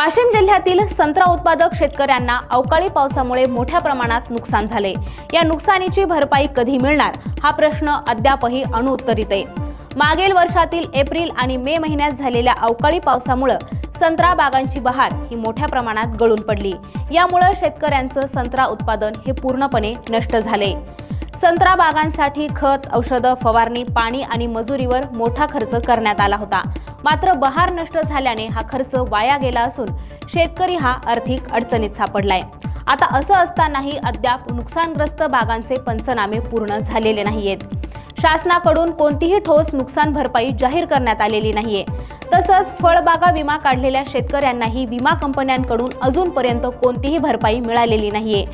वाशिम जिल्ह्यातील संत्रा उत्पादक शेतकऱ्यांना अवकाळी पावसामुळे मोठ्या प्रमाणात नुकसान झाले. या नुकसानीची भरपाई कधी मिळणार? हा प्रश्न अद्यापही अनुत्तरित आहे. मागील वर्षातील एप्रिल आणि मे महिन्यात झालेल्या अवकाळी पावसामुळे संत्रा बागांची बहार ही मोठ्या प्रमाणात गळून पडली. यामुळे शेतकऱ्यांचं संत्रा उत्पादन हे पूर्णपणे नष्ट झाले. संत्रा बागांसाठी खत औषधं फवारणी पाणी आणि मजुरीवर मोठा खर्च करण्यात आला होता. मात्र बहार नष्ट झाल्याने हा खर्च वाया गेला असून शेतकरी हा आर्थिक अडचणीत सापडलाय. आता असं असतानाही अद्याप नुकसानग्रस्त बागांचे पंचनामे पूर्ण झालेले नाहीयेत. शासनाकडून कोणतीही ठोस नुकसान भरपाई जाहीर करण्यात आलेली नाहीये. तसंच फळबागा विमा काढलेल्या शेतकऱ्यांनाही विमा कंपन्यांकडून अजूनपर्यंत कोणतीही भरपाई मिळालेली नाहीये.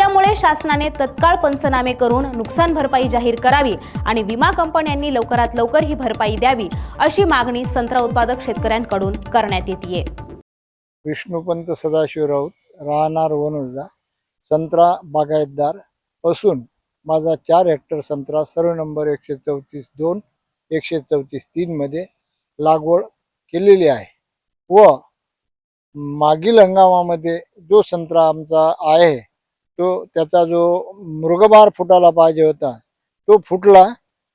त्यामुळे शासनाने तत्काळ पंचनामे करून नुकसान भरपाई जाहीर करावी आणि विमा कंपन्यांनी लवकरात लवकर ही भरपाई द्यावी अशी मागणी संत्रा उत्पादक शेतकऱ्यांकडून करण्यात येते विष्णुपंत सदाशिव राऊत राहणार वनुजा संत्रा बागायतदार असून माझा चार हेक्टर संत्रा सर्व नंबर एकशे चौतीस दोन एकशे चौतीस तीनमध्ये लागवड केलेली आहे. व मागील हंगामामध्ये जो संत्रा आमचा आहे तो त्याचा जो मृगबार फुटायला पाहिजे होता तो फुटला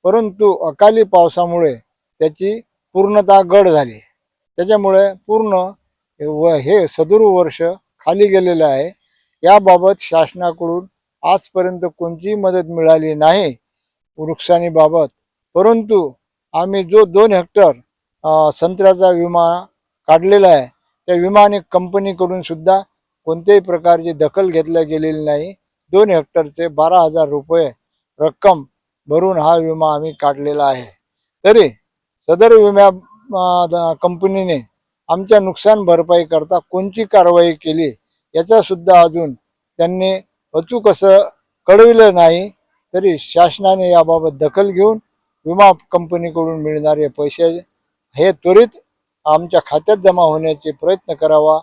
परंतु अकाली पावसामुळे त्याची पूर्णतः गड झाली. त्याच्यामुळे पूर्ण व हे सदुर वर्ष खाली गेलेलं आहे. याबाबत शासनाकडून आजपर्यंत कोणतीही मदत मिळाली नाही नुकसानीबाबत परंतु आम्ही जो दोन हेक्टर संत्र्याचा विमा काढलेला आहे त्या विमा आणि कंपनीकडून सुद्धा कोणत्याही प्रकारची दखल घेतल्या गेलेली नाही. दोन हेक्टरचे बारा हजार रुपये रक्कम भरून हा विमा आम्ही काढलेला आहे. तरी सदर विमा द- कंपनीने आमच्या नुकसान भरपाई करता कोणती कारवाई केली याचासुद्धा अजून त्यांनी अचूक असं कळविलं नाही. तरी शासनाने याबाबत दखल घेऊन विमा कंपनीकडून मिळणारे पैसे हे त्वरित आमच्या खात्यात जमा होण्याचे प्रयत्न करावा.